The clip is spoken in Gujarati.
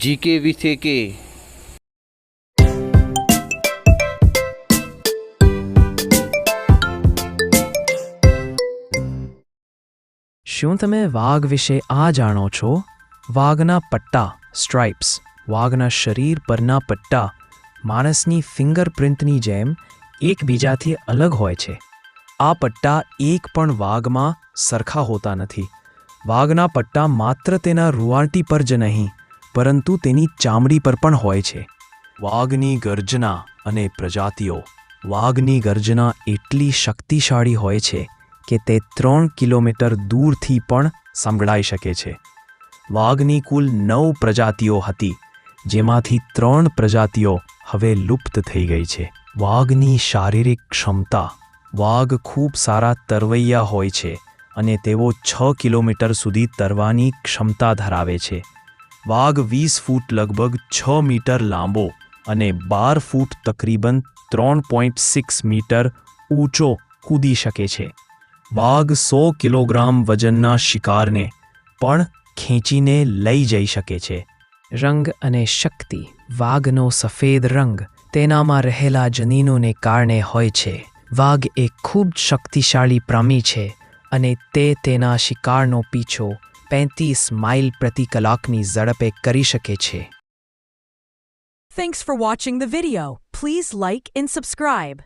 જીકે વિશે કે. શું તમે વાઘ વિશે આ જાણો છો? વાઘના પટ્ટા સ્ટ્રાઇપ્સ વાઘના શરીર પરના પટ્ટા, માણસની ફિંગરપ્રિન્ટની જેમ એકબીજાથી અલગ હોય છે. આ પટ્ટા એક પણ વાઘમાં સરખા હોતા નથી. વાઘના પટ્ટા માત્ર તેના રૂવાટી પર જ નહીં. પરંતુ તેની ચામડી પર પણ હોય છે. વાઘની ગર્જના અને પ્રજાતિઓ. વાઘની ગર્જના એટલી શક્તિશાળી હોય છે કે તે ત્રણ કિલોમીટર દૂરથી પણ સંભળાઈ શકે છે. વાઘની કુલ નવ પ્રજાતિઓ હતી, જેમાંથી ત્રણ પ્રજાતિઓ હવે લુપ્ત થઈ ગઈ છે. વાઘની શારીરિક ક્ષમતા. વાઘ ખૂબ સારા તરવૈયા હોય છે અને તેઓ છ કિલોમીટર સુધી તરવાની ક્ષમતા ધરાવે છે. વાઘ વીસ ફૂટ લગભગ છ મીટર લાંબો અને બાર ફૂટ તકરીબન ત્રણ પોઈન્ટ સિક્સ મીટર ઊંચો કૂદી શકે છે. વાઘ સો કિલોગ્રામ વજનના શિકારને પણ ખેંચીને લઈ જઈ શકે છે. રંગ અને શક્તિ વાઘનો સફેદ રંગ તેનામાં રહેલા જનીનોને કારણે હોય છે. વાઘ એક ખૂબ શક્તિશાળી પ્રમી છે અને તે તેના શિકારનો પીછો પેંતીસ માઇલ પ્રતિ કલાકની ઝડપે કરી શકે છે Thanks for watching the video. Please like and subscribe.